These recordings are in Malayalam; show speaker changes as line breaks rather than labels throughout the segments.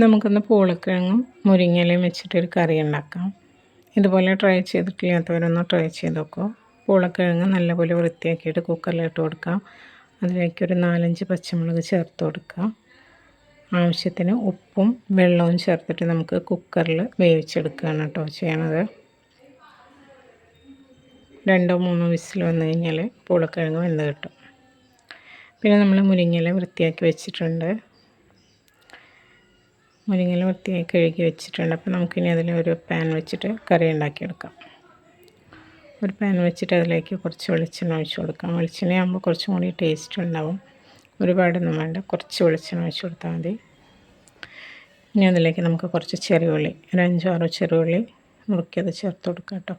നമുക്കൊന്ന് പൂളക്കിഴങ്ങും മുരിങ്ങയിലയും വെച്ചിട്ടൊരു കറി ഉണ്ടാക്കാം. ഇതുപോലെ ട്രൈ ചെയ്തിട്ടില്ലാത്തവരൊന്ന് ട്രൈ ചെയ്ത് നോക്കുക പോളക്കിഴങ്ങ് നല്ലപോലെ വൃത്തിയാക്കിയിട്ട് കുക്കറിലിട്ട് കൊടുക്കാം. അതിലേക്കൊരു നാലഞ്ച് പച്ചമുളക് ചേർത്ത് കൊടുക്കുക ആവശ്യത്തിന് ഉപ്പും വെള്ളവും ചേർത്തിട്ട് നമുക്ക് കുക്കറിൽ വേവിച്ചെടുക്കുകയാണ് കേട്ടോ ചെയ്യണത്. രണ്ടോ മൂന്നോ വിസിൽ വന്നു കഴിഞ്ഞാൽ പൂളക്കിഴങ്ങ് വെന്ത് കിട്ടും. പിന്നെ നമ്മൾ മുരിങ്ങയില വൃത്തിയാക്കി വെച്ചിട്ടുണ്ട്. മുരിങ്ങയില വൃത്തിയായി കഴുകി വെച്ചിട്ടുണ്ട്. അപ്പോൾ നമുക്കിനി അതിൽ ഒരു പാൻ വെച്ചിട്ട് കറി ഉണ്ടാക്കിയെടുക്കാം. ഒരു പാൻ വെച്ചിട്ട് അതിലേക്ക് കുറച്ച് വെളിച്ചെണ്ണ ഒഴിച്ച് കൊടുക്കാം. വെളിച്ചെണ്ണ ആകുമ്പോൾ കുറച്ചും കൂടി ടേസ്റ്റ് ഉണ്ടാവും. ഒരുപാടൊന്നും വേണ്ട. കുറച്ച് വെളിച്ചെണ്ണ ഒഴിച്ച് കൊടുത്താൽ മതി. ഇനി അതിലേക്ക് നമുക്ക് കുറച്ച് ചെറിയുള്ളി ഒരു അഞ്ചാറോ ചെറിയുള്ളി മുറുക്കിയത് ചേർത്ത് കൊടുക്കാം കേട്ടോ.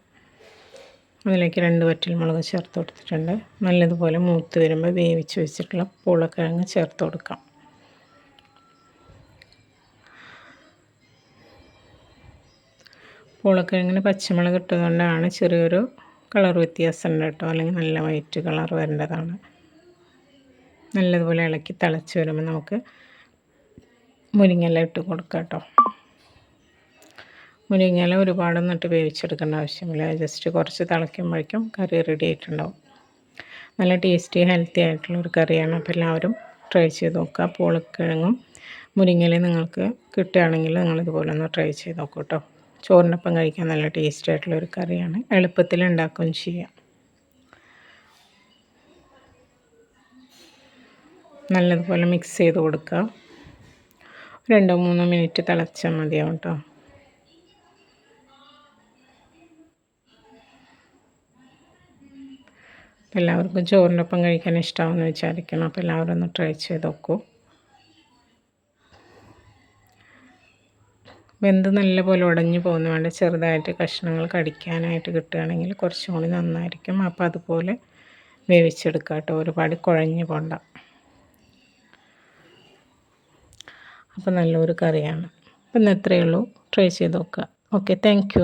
അതിലേക്ക് രണ്ട് വറ്റൽ മുളക് ചേർത്ത് കൊടുത്തിട്ടുണ്ട്. നല്ലതുപോലെ മൂത്ത് വരുമ്പോൾ വേവിച്ച് വെച്ചിട്ടുള്ള പൂളക്കിഴങ്ങ് ചേർത്ത് കൊടുക്കാം. പൂളക്കിഴങ്ങിന് പച്ചമുളക് ഇട്ടതുകൊണ്ടാണ് ചെറിയൊരു കളർ വ്യത്യാസം ഉണ്ട് കേട്ടോ. അല്ലെങ്കിൽ നല്ല വൈറ്റ് കളർ വരേണ്ടതാണ്. നല്ലതുപോലെ ഇളക്കി തിളച്ച് വരുമ്പോൾ നമുക്ക് മുരിങ്ങല ഇട്ട് കൊടുക്കാം കേട്ടോ. മുരിങ്ങല ഒരുപാടൊന്നും ഇട്ട് വേവിച്ചെടുക്കേണ്ട ആവശ്യമില്ല. ജസ്റ്റ് കുറച്ച് തിളയ്ക്കുമ്പോഴേക്കും കറി റെഡി ആയിട്ടുണ്ടാവും. നല്ല ടേസ്റ്റി ഹെൽത്തി ആയിട്ടുള്ള ഒരു കറിയാണ്. അപ്പോൾ എല്ലാവരും ട്രൈ ചെയ്ത് നോക്കുക. പൂളക്കിഴങ്ങും മുരിങ്ങലയും നിങ്ങൾക്ക് കിട്ടുകയാണെങ്കിൽ നിങ്ങളിതുപോലെ ഒന്ന് ട്രൈ ചെയ്ത് നോക്കൂ കേട്ടോ. ചോറിനൊപ്പം കഴിക്കാൻ നല്ല ടേസ്റ്റി ആയിട്ടുള്ള ഒരു കറിയാണ്. എളുപ്പത്തിൽ ഉണ്ടാക്കുകയും ചെയ്യാം. നല്ലതുപോലെ മിക്സ് ചെയ്ത് കൊടുക്കുക രണ്ടോ മൂന്നോ മിനിറ്റ് തിളച്ചാൽ മതിയാവും കേട്ടോ എല്ലാവർക്കും ചോറിന്റെ ഒപ്പം കഴിക്കാൻ ഇഷ്ടമാണെന്ന് വിചാരിക്കണം. അപ്പോൾ എല്ലാവരും ഒന്ന് ട്രൈ ചെയ്ത് നോക്കൂ. വെന്ത് നല്ലപോലെ ഉടഞ്ഞു പോകുന്ന വേണ്ട ചെറുതായിട്ട് കഷ്ണങ്ങൾ കടിക്കാനായിട്ട് കിട്ടുകയാണെങ്കിൽ കുറച്ചും കൂടി നന്നായിരിക്കും. അപ്പോൾ അതുപോലെ വേവിച്ചെടുക്കുക കേട്ടോ. ഒരുപാട് കുഴഞ്ഞു പോണ്ട. അപ്പോൾ നല്ലൊരു കറിയാണ്. ഇന്ന് എത്രയേ ഉള്ളൂ. ട്രൈ ചെയ്ത് നോക്കുക. Okay thank